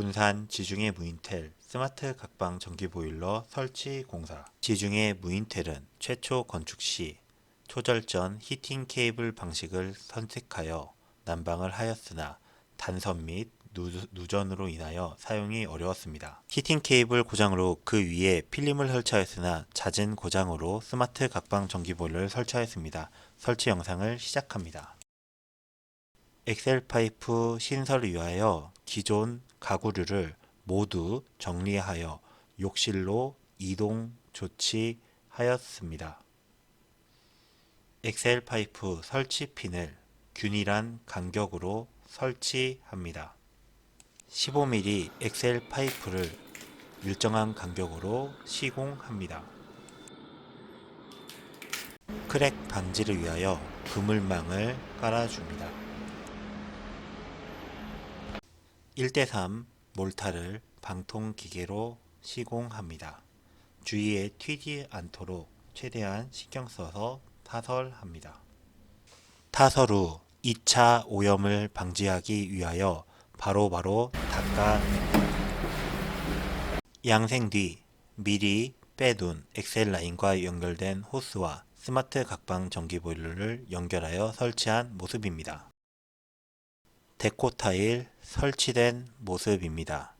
군산 지중해 무인텔 스마트 각방 전기 보일러 설치 공사. 지중해 무인텔은 최초 건축 시 초절전 히팅 케이블 방식을 선택하여 난방을 하였으나 단선 및 누- 누전으로 인하여 사용이 어려웠습니다. 히팅 케이블 고장으로 그 위에 필름을 설치하였으나 잦은 고장으로 스마트 각방 전기 보일러를 설치하였습니다. 설치 영상을 시작합니다. 엑셀 파이프 신설을 위하여 기존 가구류를 모두 정리하여 욕실로 이동 조치하였습니다. 엑셀 파이프 설치 핀을 균일한 간격으로 설치합니다. 15mm 엑셀 파이프를 일정한 간격으로 시공합니다. 크랙 방지를 위하여 그물망을 깔아줍니다. 1대3 몰타를 방통 기계로 시공합니다. 주위에 튀지 않도록 최대한 신경 써서 타설합니다. 타설 후 2차 오염을 방지하기 위하여 바로바로 닦아 양생 뒤 미리 빼둔 엑셀 라인과 연결된 호스와 스마트 각방 전기 보일러를 연결하여 설치한 모습입니다. 데코 타일 설치된 모습입니다.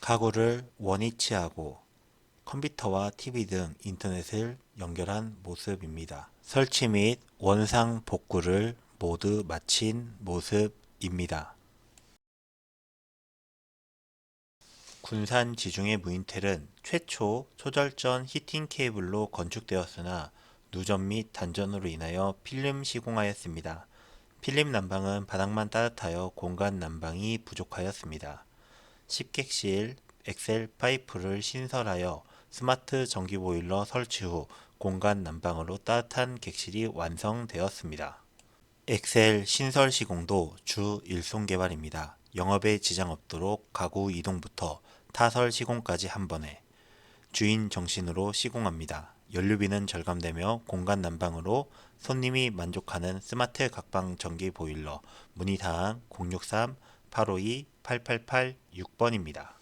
가구를 원위치하고 컴퓨터와 TV 등 인터넷을 연결한 모습입니다. 설치 및 원상 복구를 모두 마친 모습입니다. 군산 지중해 무인텔은 최초 초절전 히팅 케이블로 건축되었으나 누전 및 단전으로 인하여 필름 시공하였습니다. 필름 난방은 바닥만 따뜻하여 공간 난방이 부족하였습니다. 식객실 엑셀 파이프를 신설하여 스마트 전기 보일러 설치 후 공간 난방으로 따뜻한 객실이 완성되었습니다. 엑셀 신설 시공도 주 일손 개발입니다. 영업에 지장 없도록 가구 이동부터 타설 시공까지 한 번에 주인 정신으로 시공합니다. 연료비는 절감되며 공간 난방으로 손님이 만족하는 스마트 각방 전기 보일러 문의사항 063-852-8886번입니다.